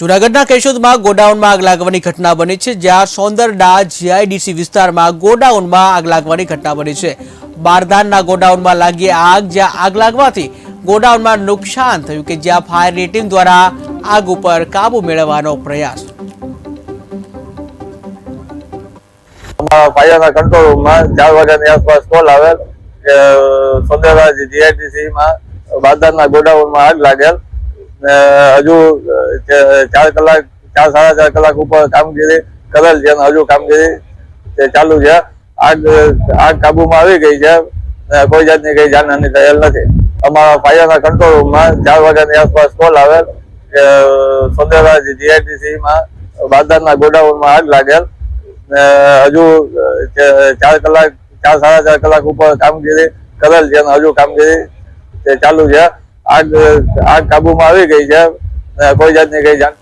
જૂનાગઢના કેશોદમાં ગોડાઉનમાં આગ લાગવાની ઘટના બની છે, જ્યાં સોંદરડા જીઆઈડીસી વિસ્તારમાં ગોડાઉનમાં આગ લાગવાની ઘટના બની છે. બારદાનના ગોડાઉનમાં લાગી આગ, જ્યાં આગ લાગવાથી ગોડાઉનમાં નુકસાન થયું કે જ્યાં ફાયરની ટીમ દ્વારા આગ ઉપર કાબુ મેળવવાનો પ્રયાસ. કોલ આવેલ કે સોંદેરા જીઆઈટીસી માં ગોડાઉનમાં આગ લાગેલ. હજુ ચાર કલાક, ચાર સાડા ચાર કલાક ઉપર કામગીરી કરેલ છે હજુ કામગીરી ચાલુ છે. આગ આગ કાબુમાં આવી ગઈ છે કોઈ જાતની કઈ જાનહાની થયેલ નથી. અમારા પાયાના કંટ્રોલ રૂમમાં ચાર વાગ્યાની આસપાસ કોલ આવેલ કે સોંદેરા જીઆઈટીસી માં ગોડાઉનમાં આગ લાગેલ હજુ ચાર કલાક, ચાર સાડા ચાર કલાક ઉપર કામગીરી કરેલ છે હજુ કામગીરી ચાલુ છે. આગ આગ કાબુમાં આવી ગઈ છે. કોઈ જાતની કઈ જાણ